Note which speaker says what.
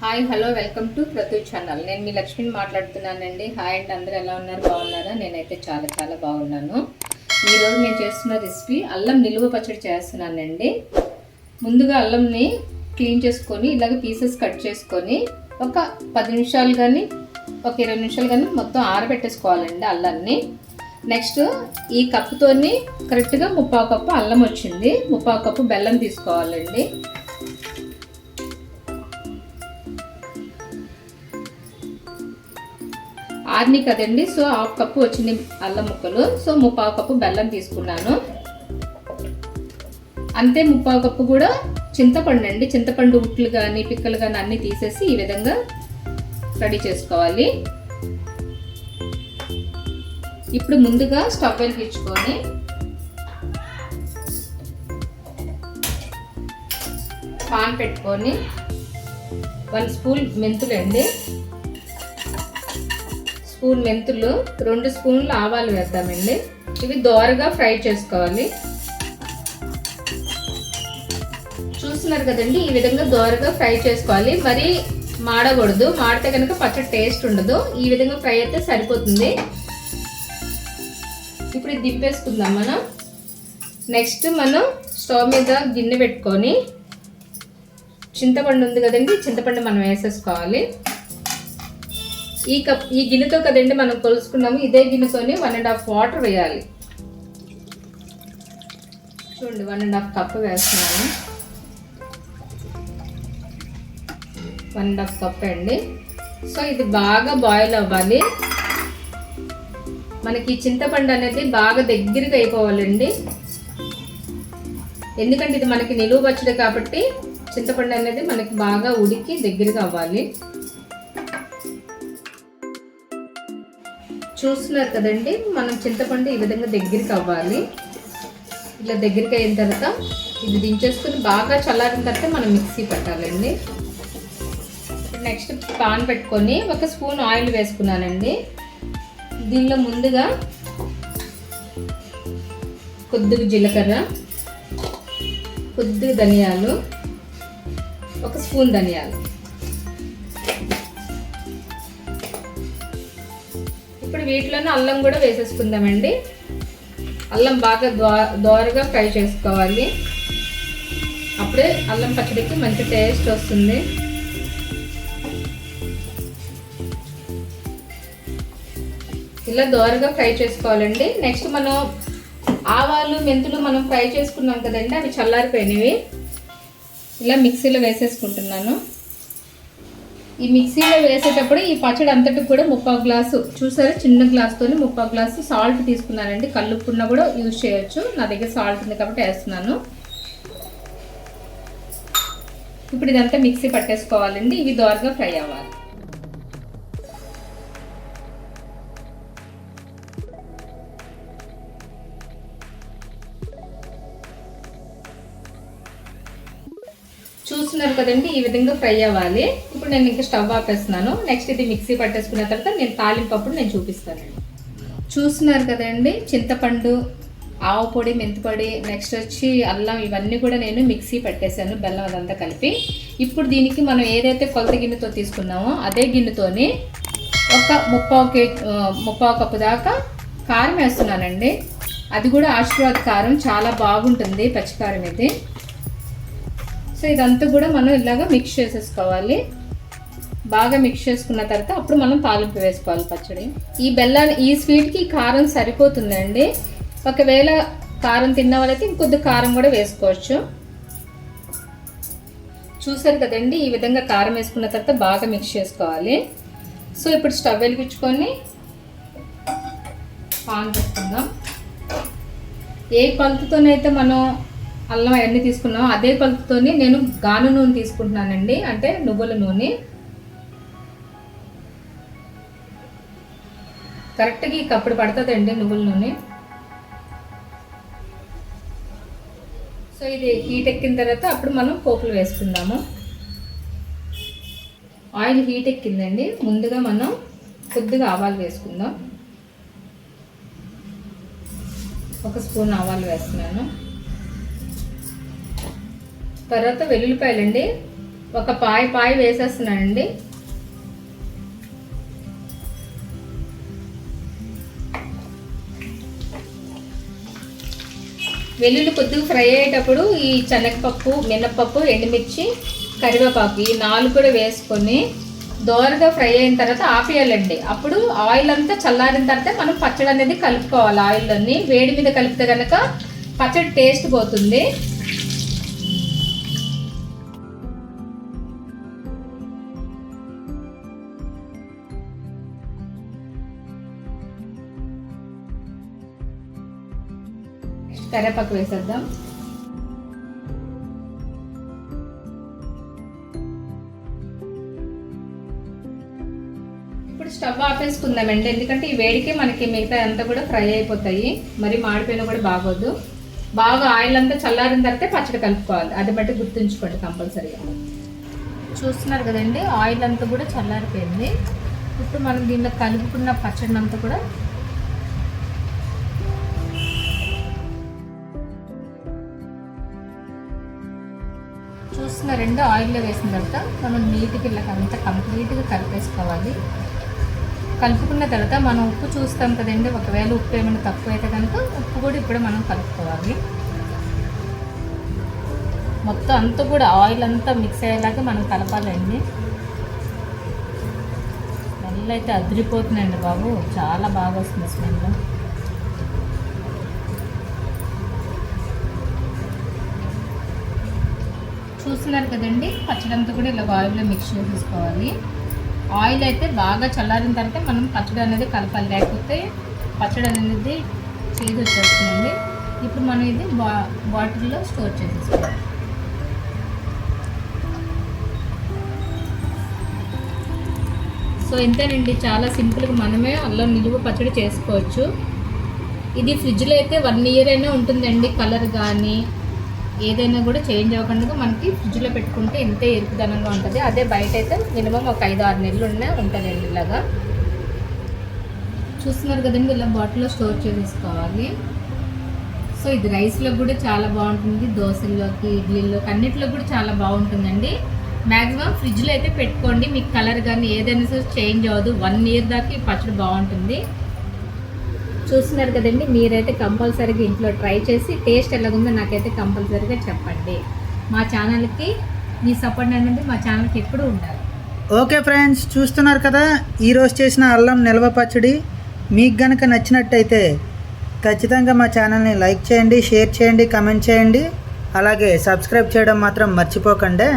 Speaker 1: Hi hello welcome to Prathi channel నేను మీ లక్ష్మిని మాట్లాడుతున్నానండి. హాయ్ అండ్ అందరూ ఎలా ఉన్నారు? బాగున్నారా? నేనైతే చాలా చాలా బాగున్నాను. ఈరోజు నేను చేస్తున్న రెసిపీ అల్లం నిలువ పచ్చడి చేస్తున్నానండి. ముందుగా అల్లంని క్లీన్ చేసుకొని ఇలాగ పీసెస్ కట్ చేసుకొని ఒక పది నిమిషాలు కానీ ఒక ఇరవై నిమిషాలు కానీ మొత్తం ఆరబెట్టేసుకోవాలండి అల్లాన్ని. నెక్స్ట్ ఈ కప్పుతోని కరెక్ట్గా ముప్పావు కప్పు అల్లం వచ్చింది. ముప్పావు కప్పు బెల్లం తీసుకోవాలండి. ఆర్ని కదండి సో హాఫ్ కప్పు వచ్చింది అల్లం ముక్కలు. సో ముప్పావు కప్పు బెల్లం తీసుకున్నాను. అంతే ముప్పావు కప్పు కూడా చింతపండు అండి. చింతపండు ఉట్లు కానీ పిక్కలు కానీ అన్నీ తీసేసి ఈ విధంగా రెడీ చేసుకోవాలి. ఇప్పుడు ముందుగా స్టవ్ వెలిగించుకొని పాన్ పెట్టుకొని వన్ స్పూన్ మెంతులండి స్పూన్ మెంతులు రెండు స్పూన్లు ఆవాలు వేద్దామండి. ఇవి దోరగా ఫ్రై చేసుకోవాలి. చూస్తున్నారు కదండి ఈ విధంగా దోరగా ఫ్రై చేసుకోవాలి. మరి మాడకూడదు. మాడితే కనుక పచ్చడి టేస్ట్ ఉండదు. ఈ విధంగా ఫ్రై అయితే సరిపోతుంది. ఇప్పుడు ఇది దింపేసుకుందాం మనం. నెక్స్ట్ మనం స్టవ్ మీద గిన్నె పెట్టుకొని చింతపండు ఉంది కదండి చింతపండు మనం వేసేసుకోవాలి. ఈ కప్ ఈ గిన్నెతో కదండి మనం కొలుసుకున్నాము ఇదే గిన్నెతోని వన్ అండ్ హాఫ్ వాటర్ వేయాలి. చూడండి వన్ అండ్ హాఫ్ కప్ వేస్తున్నాను. వన్ అండ్ హాఫ్ కప్ అండి. సో ఇది బాగా బాయిల్ అవ్వాలి. మనకి చింతపండు అనేది బాగా దగ్గరగా అయిపోవాలండి. ఎందుకంటే ఇది మనకి నిలువ పచ్చడి కాబట్టి చింతపండు అనేది మనకి బాగా ఉడికి దగ్గరగా అవ్వాలి. చూస్తున్నారు కదండి మనం చింతపండు ఈ విధంగా దగ్గరికి అవ్వాలి. ఇలా దగ్గరికి అయిన తర్వాత ఇది దించేసుకుని బాగా చల్లారిన తర్వాత మనం మిక్సీ పెట్టాలండి. నెక్స్ట్ పాన్ పెట్టుకొని ఒక స్పూన్ ఆయిల్ వేసుకున్నానండి. దీనిలో ముందుగా కొద్దిగా జీలకర్ర కొద్దిగా ధనియాలు ఒక స్పూన్ ధనియాలు. వీటిలోనే అల్లం కూడా వేసేసుకుందామండి. అల్లం బాగా దో దోరగా ఫ్రై చేసుకోవాలి. అప్పుడే అల్లం పచ్చడికి మంచి టేస్ట్ వస్తుంది. ఇలా దోరగా ఫ్రై చేసుకోవాలండి. నెక్స్ట్ మనం ఆవాలు మెంతులు మనం ఫ్రై చేసుకున్నాం కదండి అవి చల్లారిపోయినవి. ఇలా మిక్సీలో వేసేసుకుంటున్నాను. ఈ మిక్సీలో వేసేటప్పుడు ఈ పచ్చడి అంతటికి కూడా ముప్పావు గ్లాసు చూసారా? చిన్న గ్లాస్తో ముప్పావు గ్లాసు సాల్ట్ తీసుకున్నానండి. కల్లుప్పున్న కూడా యూజ్ చేయొచ్చు. నా దగ్గర సాల్ట్ ఉంది కాబట్టి వేస్తున్నాను. ఇప్పుడు ఇదంతా మిక్సీ పట్టేసుకోవాలండి. ఇవి దోరగా ఫ్రై అవ్వాలి. చూస్తున్నారు కదండి ఈ విధంగా ఫ్రై అవ్వాలి. ఇప్పుడు నేను ఇంకా స్టవ్ ఆపేస్తున్నాను. నెక్స్ట్ ఇది మిక్సీ పట్టేసుకున్న తర్వాత నేను తాలింపప్పుడు నేను చూపిస్తానండి చూస్తున్నారు కదండి చింతపండు ఆవు పొడి మెంతిపొడి నెక్స్ట్ వచ్చి అల్లం ఇవన్నీ కూడా నేను మిక్సీ పెట్టేశాను బెల్లం అదంతా కలిపి. ఇప్పుడు దీనికి మనం ఏదైతే కొలత గిన్నెతో తీసుకున్నామో అదే గిన్నెతోని ఒక ముప్పావు కే ముప్పావు కప్పు దాకా కారం వేస్తున్నానండి. అది కూడా ఆశీర్వాద్ కారం చాలా బాగుంటుంది పచ్చికారం ఇది. సో ఇదంతా కూడా మనం ఇలాగ మిక్స్ చేసేసుకోవాలి. బాగా మిక్స్ చేసుకున్న తర్వాత అప్పుడు మనం తాలింపు వేసుకోవాలి పచ్చడి. ఈ బెల్లాన్ని ఈ స్వీట్కి కారం సరిపోతుందండి. ఒకవేళ కారం తిన్న వాళ్ళైతే ఇంకొద్ది కారం కూడా వేసుకోవచ్చు. చూసారు కదండి ఈ విధంగా కారం వేసుకున్న తర్వాత బాగా మిక్స్ చేసుకోవాలి. సో ఇప్పుడు స్టవ్ వెలిగించుకొని పాన్ పెట్టుకుందాం. ఏ కొలతతోనైతే మనం అల్లం అవన్నీ తీసుకున్నాం. అదే కొలతతో నేను గాను నూనె తీసుకుంటున్నానండి. అంటే నువ్వుల నూనె. కరెక్ట్గా ఈ కప్పుడు పడుతుందండి నువ్వుల నూనె. సో ఇది హీట్ ఎక్కిన తర్వాత అప్పుడు మనం పోపులు వేసుకుందాము. ఆయిల్ హీట్ ఎక్కిందండి. ముందుగా మనం కొద్దిగా ఆవాలు వేసుకుందాం. ఒక స్పూన్ ఆవాలు వేస్తున్నాను. తర్వాత వెల్లుల్లిపాయలండి. ఒక పాయ పాయ వేసేస్తున్నానండి. వెల్లుల్లి కొద్దిగా ఫ్రై అయ్యేటప్పుడు ఈ శనగపప్పు మినప్పప్పు ఎండుమిర్చి కరివేపాకు ఈ నాలుగు కూడా వేసుకొని దోరగా ఫ్రై అయిన తర్వాత ఆపేయాలండి. అప్పుడు ఆయిల్ అంతా చల్లారిన తర్వాత మనం పచ్చడి అనేది కలుపుకోవాలి ఆయిల్లోని వేడి మీద కలిపితే కనుక పచ్చడి టేస్ట్ పోతుంది. కరేపాకు వేసేద్దాం. ఇప్పుడు స్టవ్ ఆపేసుకుందామండి ఎందుకంటే ఈ వేడికి మనకి మిగతా అంతా కూడా ఫ్రై అయిపోతాయి. మరి మాడిపోయినా కూడా బాగోదు. బాగా ఆయిల్ అంతా చల్లారిన తర్వాత పచ్చడి కలుపుకోవాలి. అది బట్టి గుర్తుంచుకోండి కంపల్సరీగా. చూస్తున్నారు కదండి ఆయిల్ అంతా కూడా చల్లారిపోయింది. ఇప్పుడు మనం దీనిలో కలుపుకున్న పచ్చడిని అంతా కూడా చూస్తున్నారండి ఆయిల్లో వేసిన తర్వాత మనం నీట్గా ఇలా అంతా కంప్లీట్గా కలిపేసుకోవాలి. కలుపుకున్న తర్వాత మనం ఉప్పు చూస్తాం కదండి ఒకవేళ ఉప్పు ఏమైనా తక్కువ అయితే కనుక ఉప్పు కూడా ఇప్పుడు మనం కలుపుకోవాలి. మొత్తం అంతా కూడా ఆయిల్ అంతా మిక్స్ అయ్యేలాగా మనం కలపాలండి. స్మెల్ అయితే అదిరిపోతుందండి బాబు చాలా బాగా వస్తుంది స్మెల్. చూస్తున్నారు కదండి. పచ్చడంతా కూడా ఇలా ఆయిల్లో మిక్స్ చేసేసుకోవాలి. ఆయిల్ అయితే బాగా చల్లారిన తర్వాత మనం పచ్చడి అనేది కలపాలి. లేకపోతే పచ్చడి అనేది చేదు వచ్చేస్తుందండి. ఇప్పుడు మనం ఇది బా బాటిల్లో స్టోర్ చేసేసుకోవాలి. సో ఇంతేనండి. చాలా సింపుల్గా మనమే అల్లం నిలువ పచ్చడి చేసుకోవచ్చు. ఇది ఫ్రిడ్జ్లో అయితే వన్ ఇయర్ అయినా ఉంటుందండి. కలర్ కానీ ఏదైనా కూడా చేంజ్ అవ్వకుండా మనకి ఫ్రిడ్జ్లో పెట్టుకుంటే ఎంతే ఎరుపుదనంగా ఉంటుంది. అదే బయట అయితే మినిమం ఒక ఐదు ఆరు నెలలు ఉన్నా ఉంటుందండి ఇలాగా. చూస్తున్నారు కదండి ఇలా బాటిల్లో స్టోర్ చేసేసుకోవాలి. సో ఇది రైస్లో కూడా చాలా బాగుంటుంది దోశల్లోకి ఇడ్లీలోకి అన్నిట్లో కూడా చాలా బాగుంటుందండి. మ్యాక్సిమం ఫ్రిడ్జ్లో అయితే పెట్టుకోండి. మీకు కలర్ కానీ ఏదైనా సరే చేంజ్ అవ్వదు. వన్ ఇయర్ దాకా ఈ పచ్చడి బాగుంటుంది. చూస్తున్నారు కదండి మీరైతే కంపల్సరీగా ఇంట్లో ట్రై చేసి టేస్ట్ ఎలాగుందో నాకైతే కంపల్సరీగా చెప్పండి. మా ఛానల్కి మీ సపోర్ట్ అనేది మా ఛానల్కి ఎప్పుడు ఉండాలి.
Speaker 2: ఓకే ఫ్రెండ్స్ చూస్తున్నారు కదా ఈరోజు చేసిన అల్లం నిల్వ పచ్చడి. మీకు గనక నచ్చినట్టయితే ఖచ్చితంగా మా ఛానల్ని లైక్ చేయండి షేర్ చేయండి కమెంట్ చేయండి. అలాగే సబ్స్క్రైబ్ చేయడం మాత్రం మర్చిపోకండి.